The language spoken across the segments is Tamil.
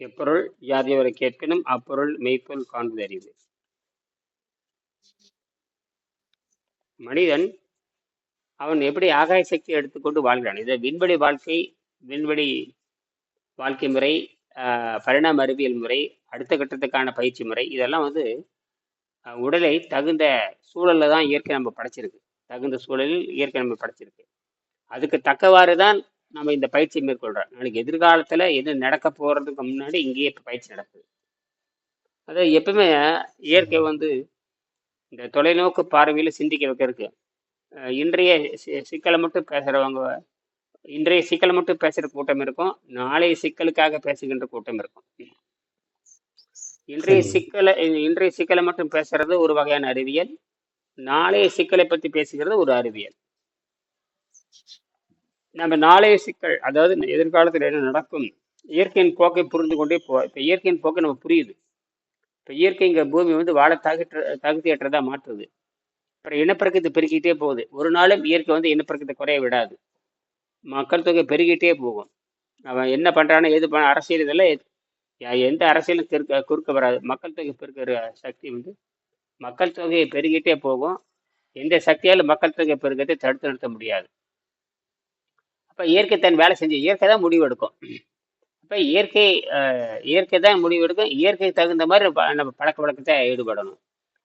எப்பொருள் யாதியவரை கேட்பினும் அப்பொருள் மெய்ப்பொருள் காண்பது அறிவு. மனிதன் அவன் எப்படி ஆகாய சக்தி எடுத்துக்கொண்டு வாழ்கிறான்? இதை விண்வெளி வாழ்க்கை விண்வெளி வாழ்க்கை முறை பரிணாம அறிவியல் முறை அடுத்த கட்டத்துக்கான பயிற்சி முறை இதெல்லாம் வந்து உடலை தகுந்த சூழலில் தான் இயற்கை நம்ம படைச்சிருக்கு. தகுந்த சூழலில் இயற்கை நம்ம படைச்சிருக்கு. அதுக்கு தக்கவாறு தான் நம்ம இந்த பயிற்சி மேற்கொள்றோம். நாளைக்கு எதிர்காலத்துல எது நடக்க போறதுக்கு முன்னாடி இங்கேயே இப்ப பயிற்சி நடக்குது. அது எப்பவுமே இயற்கை வந்து இந்த தொலைநோக்கு பார்வையில சிந்திக்க வைக்கிறதுக்கு இன்றைய சிக்கலை மட்டும் பேசுறவங்க இன்றைய சிக்கலை மட்டும் பேசுற கூட்டம் இருக்கும். நாளைய சிக்கலுக்காக பேசுகின்ற கூட்டம் இருக்கும். இன்றைய சிக்கலை இன்றைய சிக்கலை மட்டும் பேசுறது ஒரு வகையான அறிவியல். நாளைய சிக்கலை பத்தி பேசுகிறது ஒரு அறிவியல். நம்ம நாளைய சிக்கல். அதாவது எதிர்காலத்தில் என்ன நடக்கும்? இயற்கையின் போக்கை புரிந்து கொண்டே போ இப்போ இயற்கையின் போக்கை நம்ம புரியுது. இப்போ இயற்கைங்கிற பூமி வந்து வாழ தகுற்ற தகுதியற்றதாக மாற்றுது. அப்புறம் இனப்பெருக்கத்தை பெருக்கிட்டே போகுது. ஒரு நாளும் இயற்கை வந்து இனப்பெருக்கத்தை குறைய விடாது. மக்கள் தொகை பெருகிட்டே போகும். அவன் என்ன பண்றானோ எது பண்ண அரசியல் இதெல்லாம் எந்த அரசியலும் திருக்க குறுக்க வராது. மக்கள் தொகை பெருக்கிற சக்தி வந்து மக்கள் தொகையை பெருகிட்டே போகும். எந்த சக்தியாலும் மக்கள் தொகை பெருக்கத்தை தடுத்து நிறுத்த முடியாது. அப்ப இயற்கை தன் வேலை செஞ்சு இயற்கை தான் முடிவு எடுக்கும் அப்ப இயற்கை இயற்கை தான் முடிவு எடுக்கும் இயற்கைக்கு தகுந்த மாதிரி நம்ம பழக்க வழக்கத்தை ஈடுபடணும்.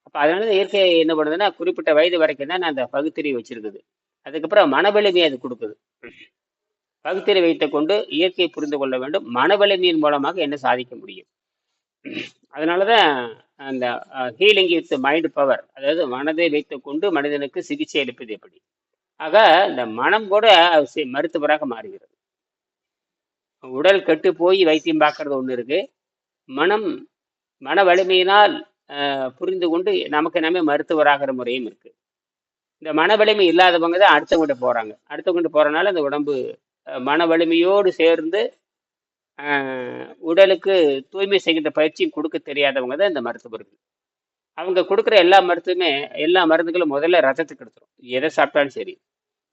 அப்ப அதனால தான் இயற்கை என்ன பண்ணுதுன்னா குறிப்பிட்ட வயது வரைக்கும் தான் அந்த பகுத்தறிவு வச்சிருக்குது. அதுக்கப்புறம் மனவலிமை அது கொடுக்குது. பகுத்தறி வைத்து கொண்டு இயற்கையை புரிந்து கொள்ள வேண்டும். மனவலிமையின் மூலமாக என்ன சாதிக்க முடியும்? அதனாலதான் அந்த ஹீலிங் வித் மைண்ட் பவர் அதாவது மனதை வைத்துக்கொண்டு மனிதனுக்கு சிகிச்சை அளிப்பது எப்படி? ஆக இந்த மனம் கூட மருத்துவராக மாறுகிறது. உடல் கெட்டு போய் வைத்தியம் பார்க்கறது ஒன்று இருக்கு. மனம் மன வலிமையினால் புரிந்து கொண்டு நமக்கு நம்ம மருத்துவராகிற முறையும் இருக்கு. இந்த மன வலிமை இல்லாதவங்க தான் அடுத்தவங்கிட்ட போறாங்க. அடுத்தவங்கிட்ட போறனால அந்த உடம்பு மன வலிமையோடு சேர்ந்து உடலுக்கு தூய்மை செய்கின்ற பயிற்சியும் கொடுக்க தெரியாதவங்க தான் இந்த மருத்துவர்கள். அவங்க கொடுக்குற எல்லா மருத்துவமே எல்லா மருந்துகளும் முதல்ல ரத்தத்துக்கு எடுத்துரும். எதை சாப்பிட்டாலும் சரி.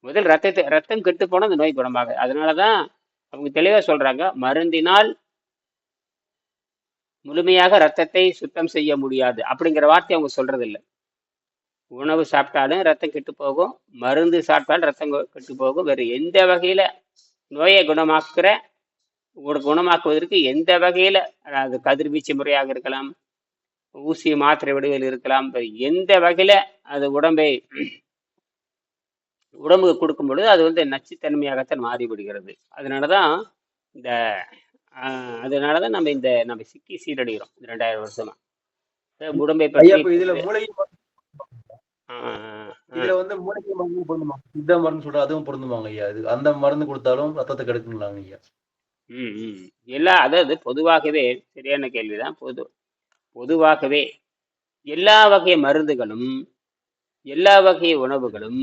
முதல் ரத்தத்தை ரத்தம் கெட்டு போனால் அந்த நோய் குணமாகாது. அதனால தான் அவங்க தெளிவாக சொல்கிறாங்க மருந்தினால் முழுமையாக ரத்தத்தை சுத்தம் செய்ய முடியாது. அப்படிங்கிற வார்த்தை அவங்க சொல்கிறதில்ல உணவு சாப்பிட்டாலும் ரத்தம் கெட்டு போகும். மருந்து சாப்பிட்டாலும் ரத்தம் கெட்டு போகும். வேறு எந்த வகையில் நோயை குணமாக்குற ஒரு குணமாக்குவதற்கு எந்த வகையில் அது கதிர்வீச்சு முறையாக இருக்கலாம் ஊசி மாத்திரை வடிவில் இருக்கலாம். எந்த வகையில அது உடம்பை உடம்புக்கு கொடுக்கும் பொழுது அது வந்து நச்சுத்தன்மையாகத்தான் மாறிவிடுகிறது. அதனாலதான் இந்த ஆஹ், அதனாலதான் நம்ம இந்த நம்ம சிக்கி சீரடைகிறோம் இந்த ரெண்டாயிரம் வருஷமா. உடம்பை பற்றி இதுல ஆஹ். இதுல வந்து மூலிகை மருந்து பொருந்துமா? சித்த மருந்து சொல்ற அதுவும் பொருந்துமாங்க ஐயா. இது அந்த மருந்து கொடுத்தாலும் ரத்தத்தை கெடுக்குங்களாங்க ஐயா. ம், ம். எல்லா அதாவது பொதுவாகவே சரியான கேள்விதான். பொது பொதுவாகவே எல்லா வகை மருந்துகளும் எல்லா வகை உணவுகளும்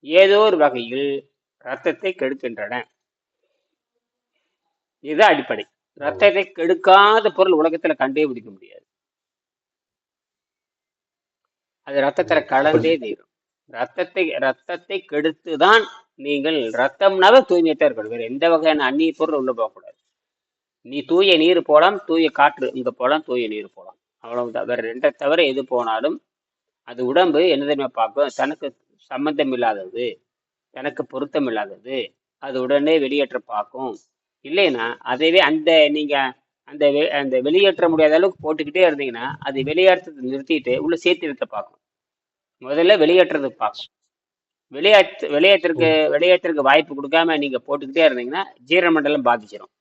ஏதோ ஒரு வகையில் ரத்தத்தை கெடுக்கின்றன. இதுதான் அடிப்படை. ரத்தத்தை கெடுக்காத பொருள் உலகத்துல கண்டே பிடிக்க முடியாது. அது ரத்தத்துல கலந்தே தீரும். ரத்தத்தை ரத்தத்தை கெடுத்துதான் நீங்கள் ரத்தம்னாவே தூய்மையத்தான் இருக்கணும். வேற எந்த வகையான அந்நிய பொருள் உள்ள போகக்கூடாது. நீ தூய நீர் போலாம் தூய காற்று இங்கே போலாம் தூய நீர் போலாம். அவ்வளவுதான். வேறு ரெண்டை தவிர எது போனாலும் அது உடம்பு என்ன பார்க்கும்? தனக்கு சம்பந்தம் இல்லாதது தனக்கு பொருத்தம் இல்லாதது அது உடனே வெளியேற்ற பார்க்கும். இல்லைன்னா அதைவே அந்த நீங்கள் அந்த வெ- அந்த வெளியேற்ற முடியாத அளவுக்கு போட்டுக்கிட்டே இருந்தீங்கன்னா அது வெளியேற்றத்தை நிறுத்திட்டு உள்ளே சேர்த்து வைக்க பார்க்கும். முதல்ல வெளியேற்றுறது பார்க்கும். வெளியேற்று ஓ வெளியேற்றருக்கு வெளியேற்றருக்கு வாய்ப்பு கொடுக்காம நீங்கள் போட்டுக்கிட்டே இருந்தீங்கன்னா ஜீரண மண்டலம் பாதிச்சிடும்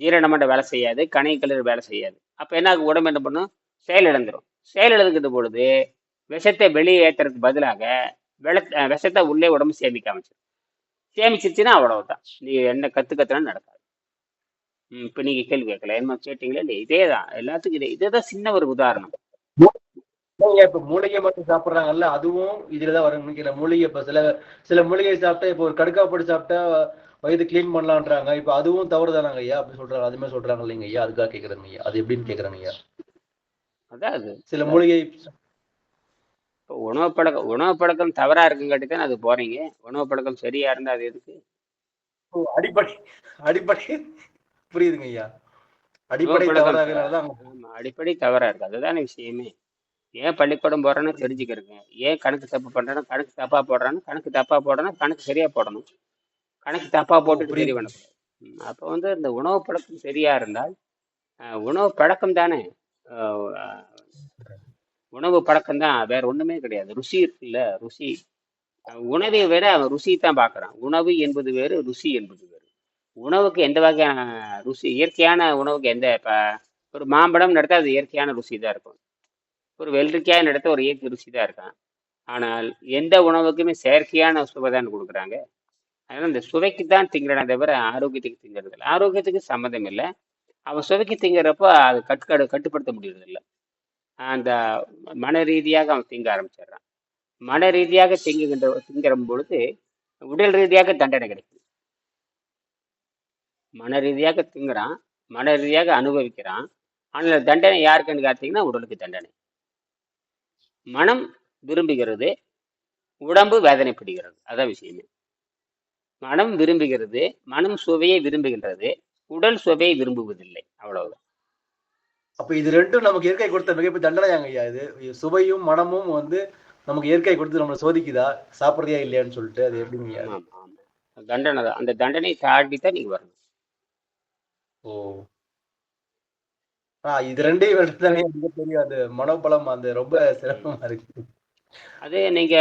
ஜீரண வேலை செய்யாது கணை கல்லீரல் வேலை செய்யாது. அப்ப என்ன ஆகும்? உடம்பு என்ன பண்ணும்? செயலிழந்துரும். செயலிழந்துக்கிட்ட பொழுது விஷத்தை வெளியே ஏற்றுறதுக்கு பதிலாக வெள விஷத்தை உள்ளே உடம்பு சேமிக்க ஆரம்பிச்சிடும் சேமிச்சிருச்சுன்னா அவ்வளவுதான். நீ என்ன கத்து கத்துனா நடக்காது. இப்போ இப்ப நீங்க கேள்வி கேட்கல. என்ன கேட்டீங்களா? இல்லை இதே தான் எல்லாத்துக்கும் இதே இதுதான் சின்ன ஒரு உதாரணம். இப்போ இப்ப மூலிகை மட்டும் சாப்பிடுறாங்கல்ல அதுவும் இதுலதான் வரும்னு நினைக்கிறேன். மூலிகை இப்ப சில சில மூலிகை சாப்பிட்டா இப்போ ஒரு கடுக்கா சாப்பிட்டா வயிறு க்ளீன் பண்ணலான்றாங்க. இப்ப அதுவும் தவறுதானாங்க ஐயா? அப்படி சொல்றாங்க. அது மாதிரி சொல்றாங்க இல்லைங்க ஐயா? அதுக்காக கேக்குறேங்க ஐயா. அது எப்படின்னு கேக்குறேங்க ஐயா? அதான் அது. சில மூலிகை இப்போ உணவு பழக்கம் உணவு பழக்கம் தவறா இருக்குங்காட்டி அது போறீங்க? உணவு பழக்கம் சரியா இருந்தா அது எதுக்கு? அடிப்படை அடிப்படை புரியுதுங்க ஐயா. அடிப்படை ஆமா, அடிப்படை தவறா இருக்கு. அதுதானே விஷயமே. ஏன் பள்ளிக்கூடம் போறேன்னு தெரிஞ்சுக்கிறேங்க. ஏன் கணக்கு தப்பு பண்றேன்னா கணக்கு தப்பா போடுறான்னு கணக்கு தப்பா போடுறேன்னா கணக்கு சரியா போடணும். கணக்கு தப்பா ஓ போட்டுட்டு சரி பண்ணக்கூடாது அப்போ வந்து இந்த உணவு பழக்கம் சரியா இருந்தால் உணவு பழக்கம் தானே. உணவு பழக்கம் தான் வேற ஒண்ணுமே கிடையாது. ருசி இருக்குல்ல ருசி. உணவை விட அவன் ருசி தான் பார்க்கறான் உணவு என்பது வேறு ருசி என்பது வேறு. உணவுக்கு எந்த வகையான ருசி இயற்கையான உணவுக்கு எந்த இப்போ ஒரு மாம்பழம் நடத்தா அது இயற்கையான ருசி தான் இருக்கும். ஒரு வெள்ளரிக்காய் நடத்த ஒரு இயற்கை ருசி தான் இருக்கும் ஆனால் எந்த உணவுக்குமே செயற்கையான சுவை தான் கொடுக்குறாங்க. அதனால இந்த சுவைக்கு தான் திங்கிறன தவிர ஆரோக்கியத்துக்கு திங்கிறது இல்லை ஆரோக்கியத்துக்கு சம்மந்தம் இல்லை. அவன் சுவைக்கு திங்கிறப்போ அது கட்டுக்கடு கட்டுப்படுத்த முடியறது இல்லை அந்த மன ரீதியாக அவன் திங்க ஆரம்பிச்சிடுறான். மன ரீதியாக திங்குகின்ற திங்கிற பொழுது உடல் ரீதியாக தண்டனை கிடைக்குது. மன ரீதியாக திங்குறான். மன ரீதியாக அனுபவிக்கிறான். ஆனால் தண்டனை யாருக்குன்னு பார்த்தீங்கன்னா உடலுக்கு தண்டனை. மனம் விரும்புகிறது உடம்பு வேதனைப்படுகிறது. அதான் விஷயமே. மனம் விரும்புகிறது மனம் சுவையை விரும்புகின்றது உடல் சுவையை விரும்புவதில்லை. அவ்வளவுதான். அப்ப இது ரெண்டும் நமக்கு இயற்கை கொடுத்த மிகப்பெரிய தண்டனையாங்க ஐயா இது. சுவையும் மனமும் வந்து நமக்கு இயற்கை கொடுத்து நம்மளை சோதிக்குதா? சாப்பிடுறியா இல்லையான்னு சொல்லிட்டு அது எப்படிங்க ஆமா தண்டனை தான். அந்த தண்டனை தாண்டி தான் நீங்க வரணும். ஓ. ஆ இது ரெண்டையும் எடுத்தாலே மிகப்பெரிய அது மனோபலம் அந்த ரொம்ப சிரமமா இருக்கு. அது நீங்க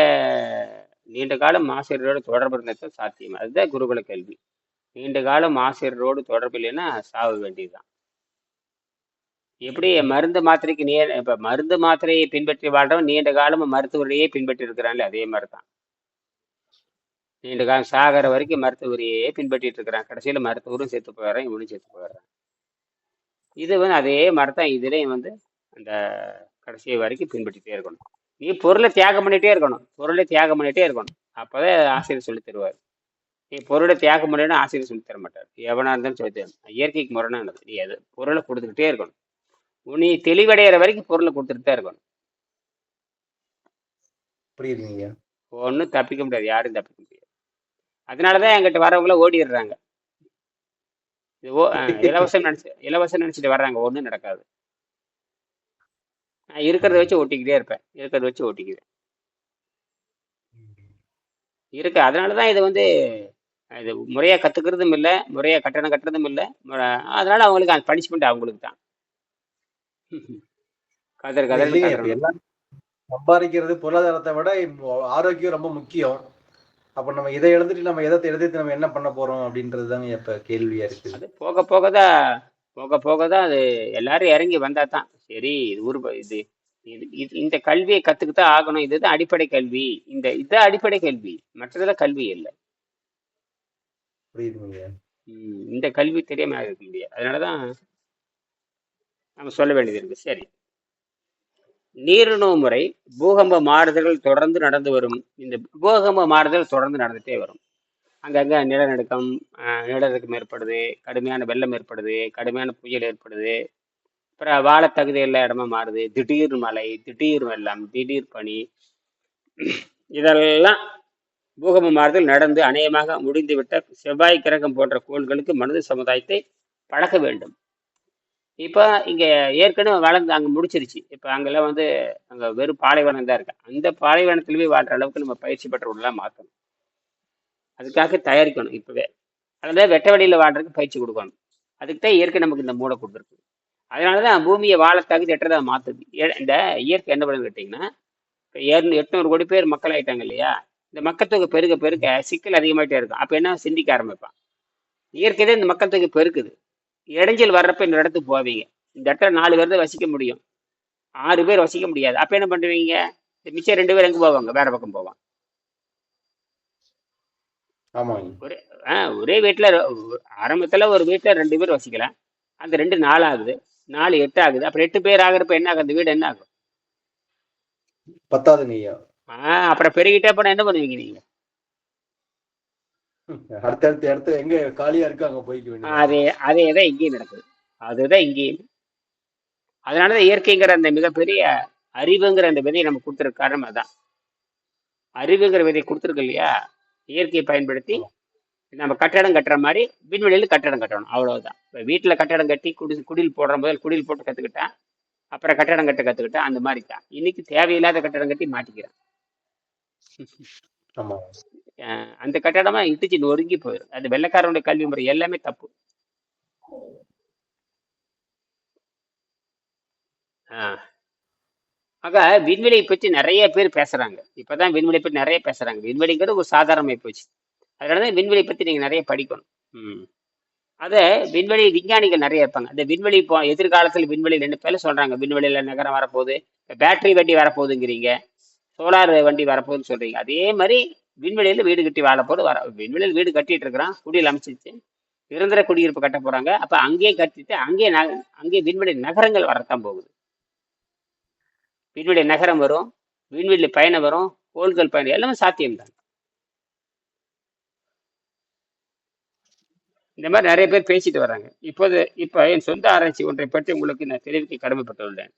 நீண்ட காலம் ஆசிரியரோடு தொடர்பு இருந்தது சாத்தியம். அதுதான் குருகுல கல்வி. நீண்ட காலம் ஆசிரியரோடு தொடர்பு இல்லைன்னா சாக வேண்டியதுதான். எப்படி மருந்து மாத்திரைக்கு நீ இப்போ மருந்து மாத்திரையை பின்பற்றி வாழ்றவன் நீண்ட காலமும் மருத்துவரையே பின்பற்றி இருக்கிறான்ல அதே மாதிரி தான் நீண்ட காலம் சாகிற வரைக்கும் மருத்துவரையே பின்பற்றிட்டு இருக்கிறான். கடைசியில் மருத்துவரும் செத்து போயிடுறான் இவனும் செத்து போயிடுறான். இது வந்து அதே மாதிரி தான் இதுலேயும் வந்து அந்த கடைசி வரைக்கும் பின்பற்றிட்டே இருக்கணும். நீ பொருளை தியாகம் பண்ணிட்டே இருக்கணும். பொருளை தியாகம் பண்ணிட்டே இருக்கணும். அப்போதான் ஆசிரியர் சொல்லி தருவார். நீ பொருளை தியாகம் பண்ணணும் ஆசிரியர் சொல்லி தர மாட்டார். எவனா இருந்தாலும் சொல்லி தரும் இயற்கைக்கு முரணானது நீ அது பொருளை கொடுத்துக்கிட்டே இருக்கணும். நீ தெளிவடைகிற வரைக்கும் பொருளை கொடுத்துட்டு தான் இருக்கணும். புரியுதுங்க ஒன்றும் தப்பிக்க முடியாது. யாரும் தப்பிக்க முடியாது. அதனால தான் என்கிட்ட வரவங்கள ஓடிடுறாங்க. இது ஓ இலவசம் நினச்சி இலவசம் நினச்சிட்டு வர்றாங்க. ஒன்றும் நடக்காது. நான் இருக்கிறத வச்சு ஓட்டிக்கிட்டே இருப்பேன். இருக்கிறத வச்சு ஓட்டிக்குவேன் இருக்கு. அதனால தான் இது வந்து இது முறையாக கற்றுக்கிறதும் இல்லை முறையாக கட்டணம் கட்டுறதும் இல்லை. அதனால அவங்களுக்கு அந்த பனிஷ்மெண்ட் அவங்களுக்கு தான் கதர் கதர் சம்பாதிக்கிறது பொருளாதாரத்தை விட ஆரோக்கியம் ரொம்ப முக்கியம். அப்ப நம்ம இதை எழுந்துட்டு நம்ம எதை எழுதிட்டு நம்ம என்ன பண்ண போறோம் அப்படின்றது தாங்க இப்ப கேள்வியா இருக்குது அது போக போக தான் போக போக தான் அது எல்லாரும் இறங்கி வந்தா தான். சரி இது ஊர் இது இது இது இந்த கல்வியை கற்றுக்கிட்டு ஆகணும். இதுதான் அடிப்படை கல்வி. இந்த இதுதான் அடிப்படை கல்வி. மற்றதெல்லாம் கல்வி இல்லை. புரியுதுங்க இந்த கல்வி தெரியாம இருக்க முடியாது. அதனால தான் நம்ம சொல்ல வேண்டியது இருக்கு. சரி. நீரிணவு முறை பூகம்ப மாறுதல்கள் தொடர்ந்து நடந்து வரும். இந்த பூகம்ப மாறுதல் தொடர்ந்து நடந்துட்டே வரும். அங்கங்கே நிலநடுக்கம் நிலநடுக்கம் ஏற்படுது கடுமையான வெள்ளம் ஏற்படுது கடுமையான புயல் ஏற்படுது. அப்புறம் வாழ தகுதியுள்ள இடமா மாறுது. திடீர் மழை திடீர் வெள்ளம் திடீர் பனி. இதெல்லாம் பூகம்ப மாறுதல் நடந்து அநேகமாக முடிந்துவிட்ட செவ்வாய் கிரகம் போன்ற கோள்களுக்கு மனித சமுதாயத்தை பழக்க வேண்டும். இப்போ இங்கே ஏற்கனவே வளர்ந்து அங்கே முடிச்சிருச்சு. இப்போ அங்கெல்லாம் வந்து அங்கே வெறும் பாலைவனம் தான் இருக்கு. அந்த பாலைவனத்துல போய் வாழ்ற அளவுக்கு நம்ம பயிற்சி பெற்றவர்கள்லாம் மாற்றணும். அதுக்காக தயாரிக்கணும். இப்போவே அதனால வெட்ட வெளியில் வாழ்றதுக்கு பயிற்சி கொடுக்கணும். அதுக்கு தான் இயற்கை நமக்கு இந்த மூடை கொடுத்துருக்கு. அதனால தான் பூமியை வாழ தகுதி எட்டதை மாற்றுது இந்த இயற்கை என்ன பண்ணுன்னு கேட்டிங்கன்னா இப்போ ஏழு எட்நூறு கோடி பேர் மக்கள் ஆயிட்டாங்க இல்லையா? இந்த மக்கள் தொகை பெருக பெருக்க சிக்கல் அதிகமாகிட்டே இருக்கும். அப்போ என்ன சிந்திக்க ஆரம்பிப்பான்? இயற்கை தான் இந்த மக்கள் தொகை பெருக்குது. இடைஞ்சல் வர்றப்ப இந்த இடத்துக்கு போவீங்க. இந்த இடத்துல நாலு பேர் தான் வசிக்க முடியும். ஆறு பேர் வசிக்க முடியாது. அப்போ என்ன பண்ணுவீங்க? இந்த மிச்சம் ரெண்டு பேர் எங்கே போவாங்க? வேறு பக்கம் போவாங்க. ஆமாங்க. ஒரே ஆ ஒரே வீட்டில் ஆரம்பத்தில் ஒரு வீட்டில் ரெண்டு பேர் வசிக்கலாம். அந்த ரெண்டு நாலு ஆகுது நாலு எட்டு ஆகுது அப்புறம் எட்டு பேர் ஆகுறப்ப என்ன ஆகும் அந்த வீடு என்ன ஆகும் பத்தாதுங்க ஐயா ஆ அப்புறம் பெருகிட்டே போனால் என்ன பண்ணுவீங்க நீங்கள் அடுத்தடுத்த இடத்துல எங்க காலியா இருக்கு அங்க போய்க்க அதே அதே தான் இங்கேயும் நடக்குது. அதுதான் இங்கேயும். அதனால தான் இயற்கைங்கிற அந்த மிகப்பெரிய அறிவுங்கிற அந்த விதையை நம்ம கொடுத்துருக்க காரணம் அதான். அறிவுங்கிற விதையை கொடுத்துருக்கு இல்லையா? இயற்கையை பயன்படுத்தி நம்ம கட்டடம் கட்டுற மாதிரி விண்வெளியில் கட்டடம் கட்டணும். அவ்வளவுதான். இப்போ வீட்டில் கட்டடம் கட்டி குடி குடில் போடுற முதல் குடில் போட்டு கற்றுக்கிட்டேன் அப்புறம் கட்டடம் கட்ட கற்றுக்கிட்டேன் அந்த மாதிரி தான் இன்னைக்கு தேவையில்லாத கட்டடம் கட்டி மாட்டிக்கிறேன். அந்த கட்டடமா இடிச்சு நொறுங்கி போயிடும் அது வெள்ளைக்காரனுடைய கல்வி முறை. எல்லாமே தப்பு. ஆஹ் ஆக விண்வெளியை பற்றி நிறைய பேர் பேசுகிறாங்க இப்போ தான் விண்வெளி பற்றி நிறைய பேசுகிறாங்க விண்வெளிங்கிறது ஒரு சாதாரணமாக போச்சு. அதனாலதான் விண்வெளி பற்றி நீங்கள் நிறைய படிக்கணும். ம். அதை விண்வெளி விஞ்ஞானிகள் நிறைய இருப்பாங்க. அந்த விண்வெளி இப்போ எதிர்காலத்தில் விண்வெளியில் என்ன பேர் சொல்கிறாங்க விண்வெளியில் நகரம் வரப்போகுது பேட்டரி வண்டி வரப்போகுதுங்கிறீங்க சோலார் வண்டி வரப்போகுதுன்னு சொல்கிறீங்க அதே மாதிரி விண்வெளியில் வீடு கட்டி வாழ போது வர விண்வெளியில் வீடு கட்டிட்டு இருக்கிறான். குடியில் அமைச்சிச்சு நிரந்தர குடியிருப்பு கட்ட போகிறாங்க அப்போ அங்கேயே கட்டிட்டு அங்கேயே நக அங்கேயே விண்வெளி நகரங்கள் வரத்தான் போகுது. விண்வெளி நகரம் வரும் விண்வெளி பயணம் வரும் கோள்கள் பயணம் எல்லாமே சாத்தியம்தான். இந்த மாதிரி நிறைய பேர் பேசிட்டு வர்றாங்க. இப்போது இப்போ என் சொந்த ஆராய்ச்சி ஒன்றை பற்றி உங்களுக்கு நான் தெரிவிக்க கடமைப்பட்டுள்ளேன்.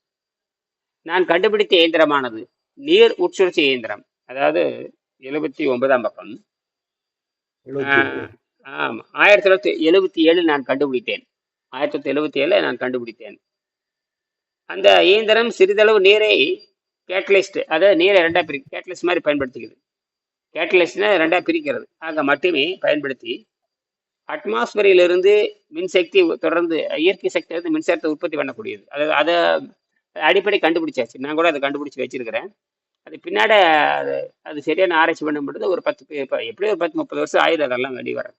நான் கண்டுபிடித்த இயந்திரமானது நீர் உட்சுழற்சி இயந்திரம். அதாவது எழுபத்தி ஒன்பதாம் பக்கம். எழுபத்தி ஏழு. ஆமா ஆயிரத்தி தொள்ளாயிரத்தி எழுபத்தி ஏழு நான் கண்டுபிடித்தேன். ஆயிரத்தி தொள்ளாயிரத்தி எழுபத்தி ஏழு நான் கண்டுபிடித்தேன். அந்த இயந்திரம் சிறிதளவு நீரை கேட்டலிஸ்ட் அதாவது நீரை ரெண்டா பிரி கேட்டலிஸ்ட் மாதிரி பயன்படுத்திக்குது. கேட்டலிஸ்ட்னா ரெண்டா பிரிக்கிறது. ஆக மட்டுமே பயன்படுத்தி அட்மாஸ்பரியிலிருந்து மின்சக்தி தொடர்ந்து இயற்கை சக்தி வந்து மின்சாரத்தை உற்பத்தி பண்ணக்கூடியது. அது அதை அடிப்படை கண்டுபிடிச்சாச்சு. நான் கூட அதை கண்டுபிடிச்சி வச்சிருக்கிறேன். அது பின்னாடி அது அது சரியான ஆராய்ச்சி பண்ணும் பொழுது ஒரு பத்து எப்படியும் ஒரு பத்து முப்பது வருஷம் ஆயுது அதெல்லாம் வெளியே வர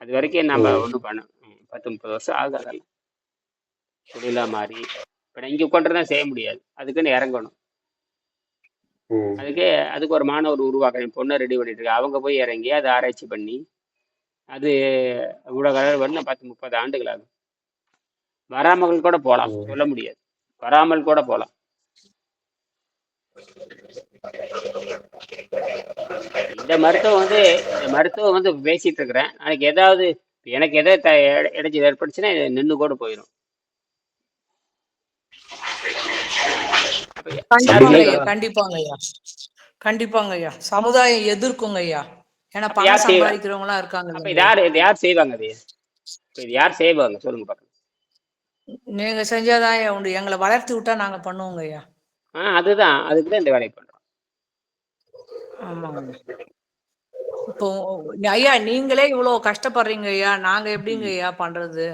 அது வரைக்கும் நம்ம. ஒன்றும் பண்ண பத்து முப்பது வருஷம் ஆகுது அதெல்லாம். தொழிலாக மாறி இப்போ இங்கே உட்காந்து தான் செய்ய முடியாது. அதுக்குன்னு இறங்கணும். அதுக்கே அதுக்கு ஒரு மாணவர் உருவாக்கணும். பொண்ணை ரெடி பண்ணிட்டு இருக்கு அவங்க போய் இறங்கி அதை ஆராய்ச்சி பண்ணி அது ஊடக வரணும் பத்து முப்பது ஆண்டுகள் ஆகும். வராமல் கூட போகலாம். சொல்ல முடியாது. வராமல் கூட போகலாம். இந்த மருத்துவம் வந்து இந்த மருத்துவம் வந்து பேசிட்டு இருக்கிறேன் நாளைக்கு ஏதாவது எனக்கு எதாவது த- இட- இடைஞ்சல் ஏற்பட்டுச்சுன்னா நின்று கூட போயிடும் கண்டிப்பாங்க? ஐயா. கண்டிப்பாங்க ஐயா. கண்டிப்பாங்க ஐயா. சமுதாயம் எதிர்க்குங்க ஐயா. ஏன்னா பணம் செய்வா? சம்பாதிக்கிறவங்களா இருக்காங்க அப்ப இது இல்லைங்க யார்? இது யார் செய்வாங்க அது? இது யார் செய்வாங்க? சொல்லுங்க பார்க்கலாம் நீங்க செஞ்சாதான் ஐயா உண்டு. எங்களை வளர்த்து விட்டா நாங்க பண்ணுவோங்க ஐயா. ஆ அதுதான். அதுக்கு தான் இந்த வேலையை பண்றோம். ஆமாங்க. இப்போ ஐயா நீங்களே இவ்வளவு கஷ்டப்படுறீங்க ஐயா. நாங்க எப்படிங்க. ஐயா பண்றது?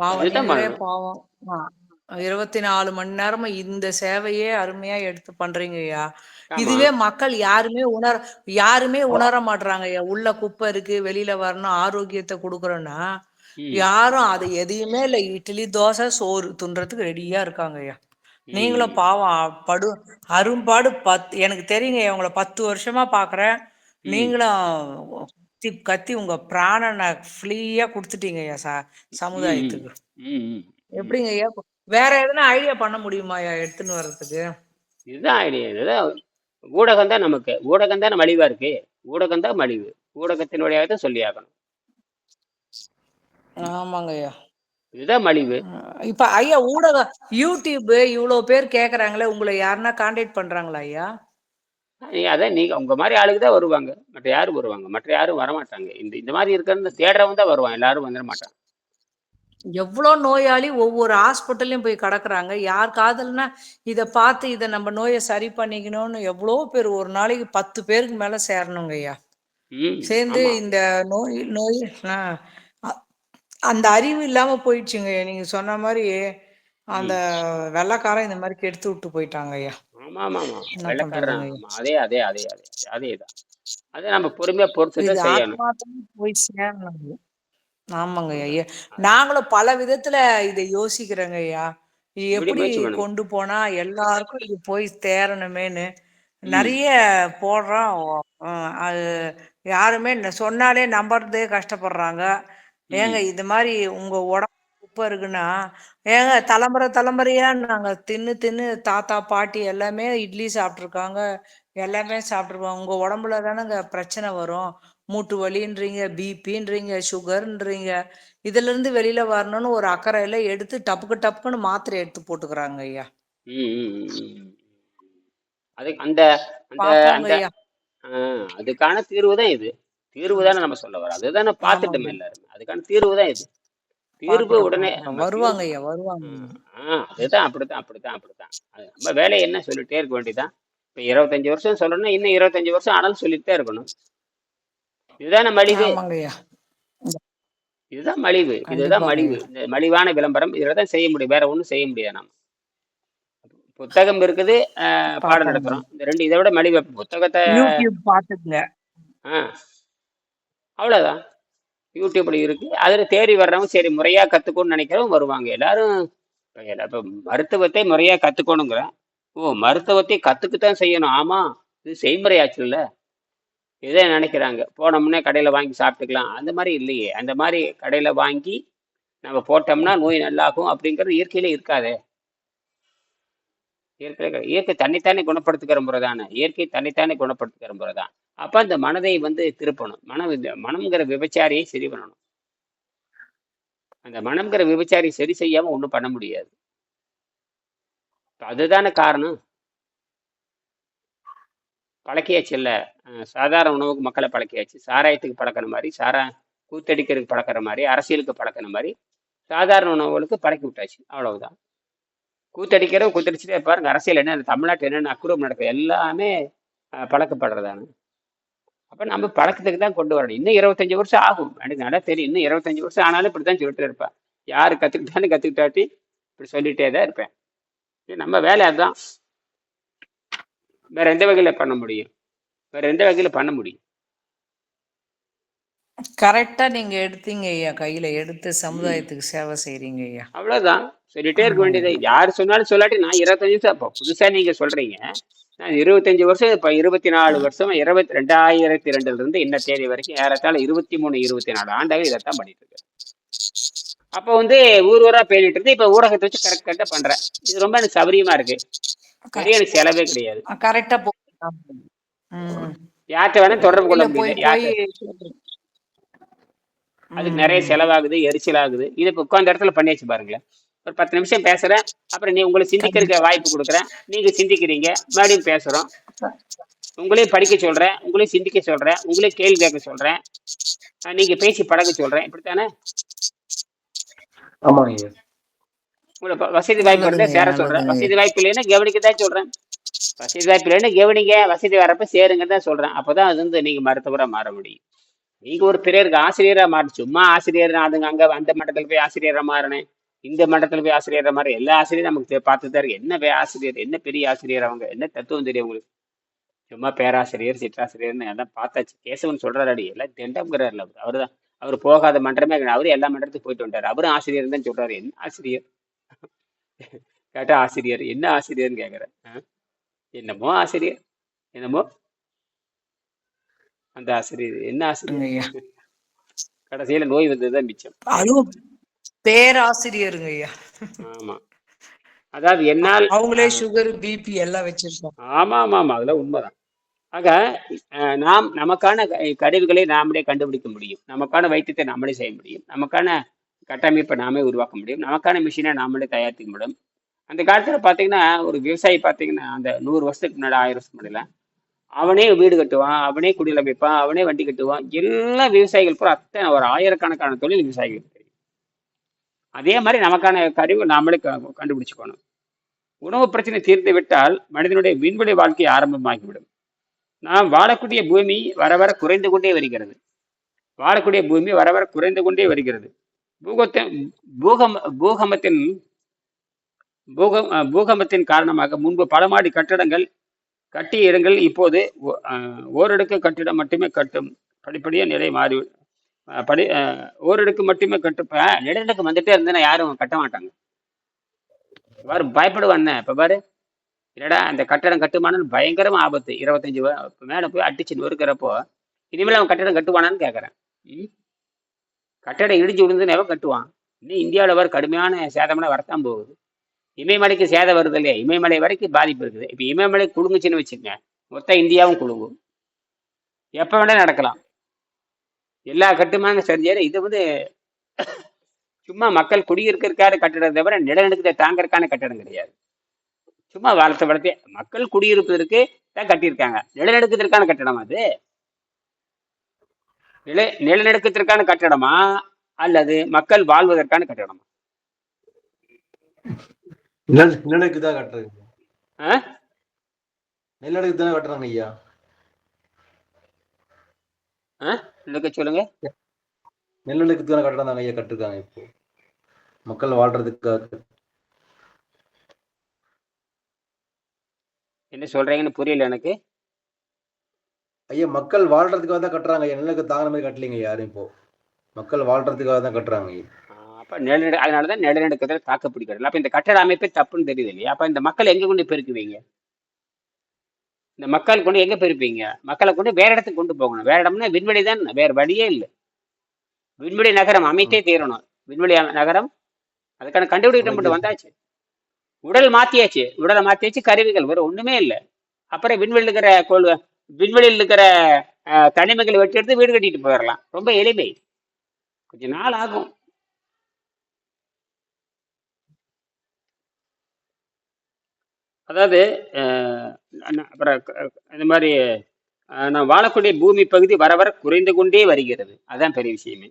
பாவம். பாவம். ஆ, இருபத்தி நாலு மணி நேரமும் இந்த சேவையே அருமையா எடுத்து பண்றீங்க ஐயா. ஆமா. இதுவே மக்கள் யாருமே உணர யாருமே உணர மாட்றாங்க ஐயா. உள்ள குப்பை இருக்கு வெளியில வரணும் ஆரோக்கியத்தை கொடுக்குறோன்னா யாரும் அது எதையுமே இல்ல. இட்லி தோசை சோறு துன்றதுக்கு ரெடியா இருக்காங்க ஐயா. நீங்களும் பாவம் படு அரும்பாடு பத் எனக்கு தெரியுங்க உங்களை பத்து வருஷமா பாக்குறேன். நீங்களும் கத்தி கத்தி உங்க பிராணனை ஃப்ரீயா கொடுத்துட்டீங்க ஐயா ச சமுதாயத்துக்கு. எப்படிங்க ஐயா? வேற எதுனா ஐடியா பண்ண முடியுமா எடுத்துன்னு வர்றதுக்கு. இதுதான் ஐடியா இதுதான் ஊடகம் தான் நமக்கு. ஊடகம் தான் மலிவா இருக்கு. ஊடகம் தான் மலிவு ஊடகத்தின் வழியாக தான் சொல்லி ஆகணும். ஆமாங்க ஐயா. இதுதான் மலிவு. இப்ப ஐயா ஊடகம் யூடியூப் இவ்வளவு பேர் கேக்குறாங்களே உங்களை யாருன்னா காண்டாக்ட் பண்றாங்களா ஐயா? அதான் நீங்க உங்க மாதிரி ஆளுக்கு தான் வருவாங்க. மற்ற யாரும் வருவாங்க. மற்ற யாரும் வரமாட்டாங்க. இந்த இந்த மாதிரி இருக்கிற தேடுறவங்க தான் வருவான் எல்லாரும் வந்துட மாட்டாங்க. எவ்வளோ நோயாளி ஒவ்வொரு ஹாஸ்பிட்டல்லையும் போய் கிடக்குறாங்க. யார் காதல்னா இதை பார்த்து இதை நம்ம நோயை சரி பண்ணிக்கணும்னு எவ்வளோ பேர் ஒரு நாளைக்கு பத்து பேருக்கு மேல சேரணுங்க ஐயா. சேர்ந்து இந்த நோய் நோய் அந்த அறிவு இல்லாம போயிடுச்சுங்க நீங்க சொன்ன மாதிரி அந்த வெள்ளைக்காரன் இந்த மாதிரி கெடுத்து விட்டு போயிட்டாங்க ஐயா. அதே அதே அதே அதே அதே தான். அதை நம்ம பொறுமையா பொறுத்து போய் சேரணும் ஆமாங்க ஐயா. நாங்களும் பல விதத்துல இதை யோசிக்கிறோங்க ஐயா. இது எப்படி கொண்டு போனா எல்லாருக்கும் இது போய் சேரணுமேன்னு ம். நிறைய போடுறோம். அது யாருமே சொன்னாலே நம்புறதே கஷ்டப்படுறாங்க. ஏங்க இது மாதிரி உங்க உடம்பு உப்பு இருக்குன்னா ஏங்க தலைமுறை தலைமுறையா நாங்க தின்னு தின்னு தாத்தா பாட்டி எல்லாமே இட்லி சாப்பிட்ருக்காங்க எல்லாமே சாப்பிட்ருக்காங்க உங்க உடம்புல தானேங்க பிரச்சனை வரும். மூட்டு வலின்றீங்க பிபின்றீங்க சுகர்ன்றீங்க இதுல இருந்து வெளியில வரணும்னு ஒரு அக்கறையில எடுத்து டப்புக்கு டப்புக்குன்னு மாத்திரை எடுத்து போட்டுக்கிறாங்க ஐயா. அது அந்த அதுக்கான தீர்வு தான் இது. தீர்வு தானே நம்ம சொல்ல வரோம். அதுதானே பார்த்துட்டோமே எல்லாருமே. அதுக்கான தீர்வு தான் இது. தீர்வு உடனே வருவாங்க ஐயா வருவாங்க அதுதான் அப்படித்தான் அப்படித்தான் அப்படித்தான். நம்ம வேலை என்ன சொல்லிட்டே இருக்க வேண்டியதுதான். இப்போ இருபத்தஞ்சு வருஷம் சொல்லணும்னா இன்னும் இருபத்தஞ்சு வருஷம் ஆனாலும் சொல்லிட்டே இருக்கணும். இதுதானே மலிவு இதுதான் மலிவு. இதுதான் மலிவு. இந்த மலிவான விளம்பரம். இதில் தான் செய்ய முடியும். வேற ஒன்றும் செய்ய முடியாது நம்ம புத்தகம் இருக்குது. பாடம் நடத்துறோம். இந்த ரெண்டு இதை விட மலிவு. புத்தகத்தை பாத்துக்குங்க. ஆ. அவ்வளோதான் யூடியூப்ல இருக்கு. அதில் தேடி வர்றவங்க சரி முறையாக கற்றுக்கணும்னு நினைக்கிறவங்க வருவாங்க. எல்லாரும் இப்போ மருத்துவத்தை முறையாக கற்றுக்கணுங்கிறேன் ஓ மருத்துவத்தை கற்றுக்குத்தான் செய்யணும். ஆமாம் இது செய்முறையாச்சுல்ல. இதே நினைக்கிறாங்க. போனோம்னே கடையில் வாங்கி சாப்பிட்டுக்கலாம். அந்த மாதிரி இல்லையே. அந்த மாதிரி கடையில் வாங்கி நம்ம போட்டோம்னா நோய் நல்லாகும் அப்படிங்கிறது இயற்கையிலே இருக்காதே. இயற்கை இயற்கை தன்னைத்தானே குணப்படுத்துக்கிற முறை தானே இயற்கை தன்னைத்தானே குணப்படுத்துக்கிற முறை தான் அப்போ அந்த மனதை வந்து திருப்பணும். மனம் மனம்ங்கிற விபச்சாரியை சரி பண்ணணும். அந்த மனம்ங்கிற விபச்சாரியை சரி செய்யாமல் ஒன்றும் பண்ண முடியாது. அதுதானே காரணம். பழக்கியாச்சு இல்லை. சாதாரண உணவுக்கு மக்களை பழக்கியாச்சு. சாராயத்துக்கு பழக்கிற மாதிரி சாரா கூத்தடிக்கிறதுக்கு பழக்கிற மாதிரி அரசியலுக்கு பழக்கிற மாதிரி சாதாரண உணவுகளுக்கு பழக்கி விட்டாச்சு. அவ்வளவுதான். கூத்தடிக்கிற கூத்தடிச்சுட்டே பாருங்க அரசியல் என்ன தமிழ்நாட்டில் என்னென்ன அக்குறம் நடக்குது எல்லாமே அஹ், பழக்கப்படுறதானு. அப்போ நம்ம பழக்கத்துக்கு தான் கொண்டு வரணும். இன்னும் இருபத்தஞ்சி வருஷம் ஆகும். எனக்கு நல்லா தெரியும். இன்னும் இருபத்தஞ்சி வருஷம் ஆனாலும் இப்படி தான் சொல்லிட்டு இருப்பேன். யார் கற்றுக்கிட்டாலும் கற்றுக்கிட்டாட்டி இப்படி சொல்லிகிட்டே தான் இருப்பேன். நம்ம வேலை அதுதான் வேற எந்த வகையில் பண்ண முடியும்? வேற எந்த வகையில் பண்ண முடியும்? கரெக்டா நீங்க எடுத்தீங்க ஐயா கையில எடுத்து சமுதாயத்துக்கு சேவை செய்றீங்க ஐயா. அவ்வளவுதான். சொல்லிட்டே இருக்க வேண்டியது. யார் சொன்னாலும் சொல்லாட்டி நான் இருபத்தஞ்சு வருஷம் புதுசா நீங்க சொல்றீங்க. நான் இருபத்தஞ்சு வருஷம் இப்போ இருபத்தி நாலு வருஷம் இருபத்தி ரெண்டாயிரத்தி ரெண்டுல இருந்து இன்ன தேதி வரைக்கும் ஏறத்தாழ இருபத்தி மூணு இருபத்தி நாலு ஆண்டாக இதைத்தான் பண்ணிட்டு இருக்கேன் அப்போ வந்து ஊர் ஊரா பேணிட்டு இருந்து இப்போ ஊடகத்தை வச்சு கரெக்ட் கரெக்டாக பண்றேன் இது ரொம்ப எனக்கு சௌகரியமா இருக்கு. எனக்கு செலவே கிடையாது. கரெக்டா போ. யார்கிட்ட வேணா தொடர்பு கொள்ள முடியல அதுக்கு நிறைய செலவாகுது எரிச்சல் ஆகுது இது இப்போ உட்காந்த இடத்துல பண்ணியாச்சு பாருங்களேன். ஒரு பத்து நிமிஷம் பேசுறேன். அப்புறம் நீ உங்களை சிந்திக்கிறதுக்கு வாய்ப்பு கொடுக்குறேன். நீங்க சிந்திக்கிறீங்க. மறுபடியும் பேசுறோம். உங்களையும் படிக்க சொல்றேன். உங்களையும் சிந்திக்க சொல்றேன். உங்களையும் கேள்வி கேட்க சொல்றேன். நீங்க பேசி பழக சொல்றேன். இப்படித்தானே? ஆமாங்க வசதி வாய்ப்பு இருந்தா சேர சொல்றேன். வசதி வாய்ப்பு இல்லைன்னா கவனிக்க தான் சொல்றேன். வசதி வாய்ப்பு இல்லைன்னா கவனிங்க. வசதி வரப்ப சேருங்க தான் சொல்றேன். அப்பதான் அது வந்து நீங்க மருத்துவரா மாற முடியும். நீங்க ஒரு பிறருக்கு ஆசிரியரா மாறி சும்மா ஆசிரியர் அதுங்க அங்க அந்த மட்டத்துல போய் ஆசிரியரா மாறினேன். இந்த மட்டத்துல போய் ஆசிரியரா மாறி எல்லா ஆசிரியரும் நமக்கு தெ- பார்த்து தான் இருக்கு என்ன ஆசிரியர் என்ன பெரிய ஆசிரியர் அவங்க? என்ன தத்துவம் தெரியும் உங்களுக்கு? சும்மா பேராசிரியர் சிற்றாசிரியர்னு எல்லாம் பார்த்தாச்சு. கேசவன் சொல்றாரு எல்லாம் தெண்டம்ங்கிறாருல அவர். அவர்தான். அவர் போகாத மன்றமே. அவரு எல்லா மன்றத்துக்கு போயிட்டு வந்தாரு அவரும் ஆசிரியர் தான் சொல்றாரு. என்ன ஆசிரியர்? கேட்டா ஆசிரியர். என்ன ஆசிரியர்னு கேக்குறேன். ஆ? என்னமோ ஆசிரியர். என்னமோ? அந்த ஆசிரியர். என்ன ஆசிரியர்? கடைசியில நோய் வந்ததுதான் மிச்சம். அதுவும் பேராசிரியருங்க ஐயா. ஆமா. அதாவது என்னால் அவங்களே சுகர் பிபி எல்லாம் வச்சிருக்காங்க ஆமா ஆமா ஆமா. அதெல்லாம் உண்மைதான். ஆக நாம் நமக்கான க- கருவிகளை நாமளே கண்டுபிடிக்க முடியும். நமக்கான வைத்தியத்தை நாமளே செய்ய முடியும். நமக்கான கட்டமைப்பை நாமே உருவாக்க முடியும். நமக்கான மிஷினை நாமளே தயாரிக்க முடியும். அந்த காலத்துல பாத்தீங்கன்னா ஒரு விவசாயி பார்த்தீங்கன்னா அந்த நூறு வருஷத்துக்கு முன்னாடி ஆயிரம் வருஷம் முன்னாடி அவனே வீடு கட்டுவான் அவனே குடியில் அமைப்பான் அவனே வண்டி கட்டுவான். எல்லா விவசாயிகள் பூரா அத்தனை ஒரு ஆயிரக்கணக்கான தொழில் விவசாயிகள் தெரியும். அதே மாதிரி நமக்கான கருவி நாமளே க- கண்டுபிடிச்சுக்கணும் உணவு பிரச்சனை தீர்ந்து விட்டால் மனிதனுடைய விண்வெளி வாழ்க்கை ஆரம்பமாகிவிடும். நாம் வாழக்கூடிய பூமி வர வர குறைந்து கொண்டே வருகிறது. வாழக்கூடிய பூமி வர வர குறைந்து கொண்டே வருகிறது. பூகத்தின் பூகம் பூகம்பத்தின் பூகம் பூகம்பத்தின் காரணமாக முன்பு பலமாடி கட்டிடங்கள் கட்டடங்கள் கட்டிய இடங்கள் இப்போது ஓ- ஓரடுக்கு கட்டிடம் மட்டுமே கட்டும். படிப்படியாக நிலை மாறி படி ஓரடுக்கு மட்டுமே கட்டும் நிலநடுக்கம் வந்துட்டே இருந்தேன்னா யாரும் கட்ட மாட்டாங்க. பாரு பயப்படுவாண்ணே இப்ப பாரு. இல்லடா அந்த கட்டடம் கட்டுமானம் பயங்கரமா ஆபத்து. இருபத்தஞ்சு வ- மேல போய் அடிச்சு நொறுக்கிறப்போ இனிமேல் அவன் கட்டடம் கட்டுவானான்னு கேட்கறேன் ம்? கட்டடம் இடிஞ்சு விழுந்துன்னு கட்டுவான்? இன்னும் இந்தியாவில் வர கடுமையான சேதமெல்லாம் வரத்தான் போகுது. இமயமலைக்கு சேதம் வருது இல்லையா? இமயமலை வரைக்கும் பாதிப்பு இருக்குது. இப்போ இமயமலை குலுங்குச்சுன்னு வச்சுக்கங்க. மொத்த இந்தியாவும் குலுங்கும். எப்போ வேணால் நடக்கலாம். எல்லா கட்டுமான சரிஞ்சாரு இது வந்து சும்மா மக்கள் குடியிருக்கிறதுக்கான கட்டடம் தவிர நிலநடுக்கத்தை தாங்கறதுக்கான கட்டடம் கிடையாது. சும்மா வளர்த்த வளர்த்தே மக்கள் குடியிருப்பதற்கு தான் கட்டியிருக்காங்க. நிலநடுக்கத்திற்கான கட்டடம் அது. நில நிலநடுக்கத்திற்கான கட்டடமா? அல்லது மக்கள் வாழ்வதற்கான கட்டடமா? நில- நிலநடுக்கு தான் கட்டுறது? நிலநடுக்கு தானே கட்டுறாங்க ஐயா. சொல்லுங்க. நிலநடுக்கு தானே கட்டுறாங்க ஐயா கட்டுருக்காங்க இப்போ. மக்கள் வாழ்றதுக்காக என்ன சொல்றீங்கன்னு புரியல எனக்கு. ஐயா மக்கள் வாழ்றதுக்காக தான் கட்டுறாங்க. ஐயா நிலநடுக்கு தாங்கிற மாதிரி கட்டலைங்க யாரும் இப்போ. மக்கள் வாழ்றதுக்காக தான் கட்டுறாங்க. அப்ப நிலநடு அதனாலதான் நிலநடுக்கத்தில் தாக்கப்படுகிறது அப்ப இந்த கட்டட அமைப்பே தப்புன்னு தெரியுது இல்லையா? அப்ப இந்த மக்கள் எங்க கொண்டு பெருக்குவீங்க? இந்த மக்கள் கொண்டு எங்க பெருப்பீங்க? மக்களை கொண்டு வேற இடத்துக்கு கொண்டு போகணும். வேற இடம்னா விண்வெளி தான். வேற வழியே இல்லை. விண்வெளி நகரம் அமைத்தே தீரணும். விண்வெளி நகரம் அதுக்கான கண்டுபிடிக்கிட்ட மட்டும் வந்தாச்சு. உடல் மாத்தியாச்சு. உடலை மாத்தியாச்சு கருவிகள். வேற ஒண்ணுமே இல்லை. அப்புறம் விண்வெளியில் இருக்கிற கோள் விண்வெளியில் இருக்கிற தனிமைகளை வச்சு எடுத்து வீடு கட்டிட்டு போயிடலாம். ரொம்ப எளிமை. கொஞ்ச நாள் ஆகும். அதாவது அப்புறம் இந்த மாதிரி நான் வாழக்கூடிய பூமி பகுதி வர வர குறைந்து கொண்டே வருகிறது. அதுதான் பெரிய விஷயமே.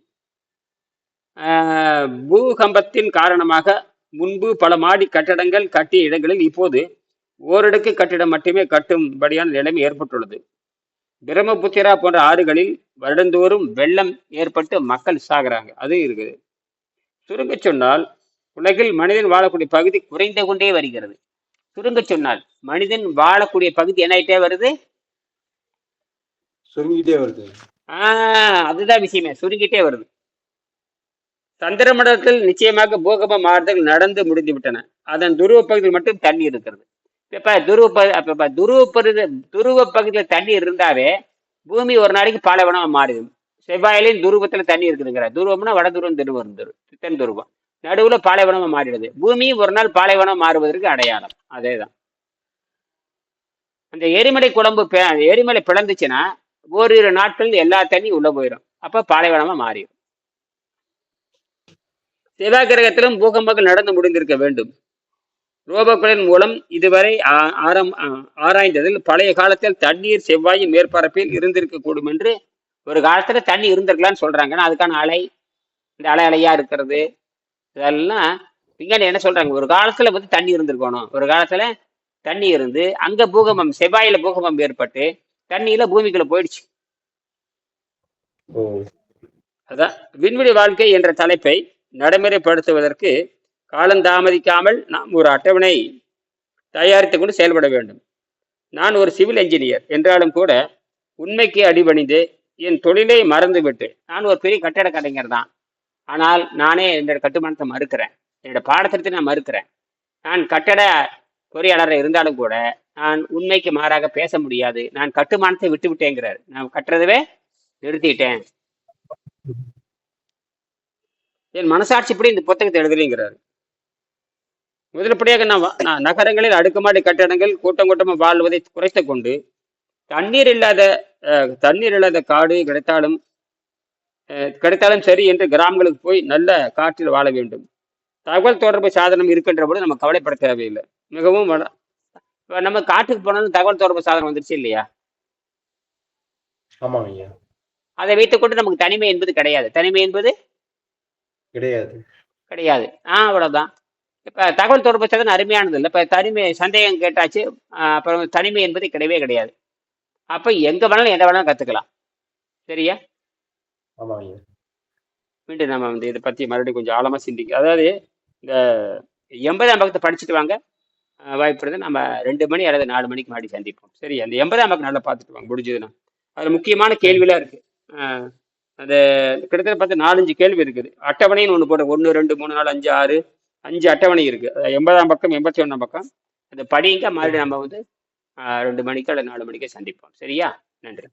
பூகம்பத்தின் காரணமாக முன்பு பல மாடி கட்டடங்கள் கட்டிய இடங்களில் இப்போது ஓரடுக்கு கட்டிடம் மட்டுமே கட்டும்படியான நிலைமை ஏற்பட்டுள்ளது. பிரம்மபுத்திரா போன்ற ஆறுகளில் வருடந்தோறும் வெள்ளம் ஏற்பட்டு மக்கள் சாகுறாங்க. அது இருக்குது. சுருங்க சொன்னால் உலகில் மனிதன் வாழக்கூடிய பகுதி குறைந்து கொண்டே வருகிறது. சுருங்க சொன்னால் மனிதன் வாழக்கூடிய பகுதி என்ன ஆயிட்டே வருது? சுருங்கிட்டே வருது. ஆஹ் அதுதான் விஷயமே. சுருங்கிட்டே வருது. சந்திரமண்டலத்தில் நிச்சயமாக பூகம்ப மாறுதல் நடந்து முடிந்து விட்டன அதன் துருவ பகுதியில் மட்டும் தண்ணி இருக்கிறது. இப்ப துருவ பகுதி இப்ப துருவ பகுதி துருவ பகுதியில் தண்ணி இருந்தாவே பூமி ஒரு நாளைக்கு பாலைவனமா மாறிடும். செவ்வாயிலையும் துருவத்துல தண்ணி இருக்குதுங்கிற. துருவம்னா வட துருவம் திருவம் தென் துருவம். நடுவுல பாலைவனமா மாறிடுது. பூமியும் ஒரு நாள் பாலைவனம் மாறுவதற்கு அடையாளம். அதேதான். அந்த எரிமலை குழம்பு எரிமலை பிளந்துச்சுன்னா ஓரிரு நாட்கள் எல்லா தண்ணியும் உள்ள போயிடும். அப்ப பாலைவனமா மாறிடும். செவ்வாய் கிரகத்திலும் பூகம்பங்கள் நடந்து முடிந்திருக்க வேண்டும். ரோபோக்களின் மூலம் இதுவரை ஆரம் ஆராய்ந்ததில் பழைய காலத்தில் தண்ணீர் செவ்வாயின் மேற்பரப்பில் இருந்திருக்க கூடும் என்று ஒரு காலத்துல தண்ணி இருந்திருக்கலாம்னு சொல்றாங்க. ஆனா அதுக்கான அலை இந்த அலை அலையா இருக்கிறது. இதெல்லாம் விஞ்ஞானி என்ன சொல்றாங்க? ஒரு காலத்துல வந்து தண்ணி இருந்திருக்கணும். ஒரு காலத்துல தண்ணி இருந்து அங்க பூகம்பம் செவ்வாயில பூகம்பம் ஏற்பட்டு தண்ணியில பூமிக்குள்ள போயிடுச்சு. அதான் விண்வெளி வாழ்க்கை என்ற தலைப்பை நடைமுறைப்படுத்துவதற்கு காலந்தாமதிக்காமல் நாம் ஒரு அட்டவணை தயாரித்து கொண்டு செயல்பட வேண்டும். நான் ஒரு சிவில் என்ஜினியர் என்றாலும் கூட உண்மைக்கு அடிபணிந்து என் தொழிலை மறந்துவிட்டு நான் ஒரு பெரிய கட்டட கலைஞர் தான். ஆனால் நானே என்னோட கட்டுமானத்தை மறுக்கிறேன். என்னோட பாடத்திட்டத்தை நான் மறுக்கிறேன். நான் கட்டட பொறியாளராக இருந்தாலும் கூட நான் உண்மைக்கு மாறாக பேச முடியாது. நான் கட்டுமானத்தை விட்டு விட்டேங்கிறார் நான் கட்டுறதவே நிறுத்திட்டேன். என் மனசாட்சிப்படி இந்த புத்தகத்தை எழுதலைங்கிறாரு. வா- நான் நகரங்களில் அடுக்குமாடி கட்டடங்கள் கூட்டம் கூட்டமாக வாழ்வதை குறைத்து கொண்டு தண்ணீர் இல்லாத தண்ணீர் இல்லாத காடு கிடைத்தாலும் கிடைத்தாலும் சரி என்று கிராமங்களுக்கு போய் நல்ல காற்றில் வாழ வேண்டும். தகவல் தொடர்பு சாதனம் இருக்கின்ற போது நம்ம கவலைப்பட தேவையில்லை. மிகவும் நம்ம காட்டுக்கு போனாலும் தகவல் தொடர்பு சாதனம் வந்துருச்சு இல்லையா? ஆமாங்க அதை வைத்துக்கொண்டு நமக்கு தனிமை என்பது கிடையாது. தனிமை என்பது கிடையாது. கிடையாது. ஆ அவ்வளவுதான். இப்ப தகவல் தொடர்பு சாதனம் அருமையானது இல்லை. இப்ப தனிமை சந்தேகம் கேட்டாச்சு. அப்புறம் தனிமை என்பது கிடையவே கிடையாது. அப்ப எங்க வேணாலும் எதை வேணாலும் கத்துக்கலாம். சரியா? ஐயா. மீண்டும் நம்ம வந்து இதை பத்தி மறுபடியும் கொஞ்சம் ஆழமா சிந்திக்க அதாவது இந்த எண்பதாம் பக்கத்தை படிச்சுட்டு வாங்க. வாய்ப்பு இருந்தா நம்ம ரெண்டு மணி அல்லது நாலு மணிக்கு முன்னாடி சந்திப்போம். சரி அந்த எண்பதாம் பக்கம் நல்லா பார்த்துட்டு வாங்க. முடிஞ்சதுன்னா. அதுல முக்கியமான கேள்விலாம் இருக்கு. ஆ, அது கிட்டத்தட்ட பார்த்து நாலஞ்சு கேள்வி இருக்குது. அட்டவணைன்னு ஒன்று போட்டு ஒன்று ரெண்டு மூணு நாலு அஞ்சு ஆறு. அஞ்சு அட்டவணை இருக்கு. அது எண்பதாம் பக்கம் எண்பத்தி ஒன்றாம் பக்கம். அந்த படிங்க மறுபடியும் நம்ம வந்து ரெண்டு மணிக்கு அல்லது நாலு மணிக்கு சந்திப்போம். சரியா? நன்றி.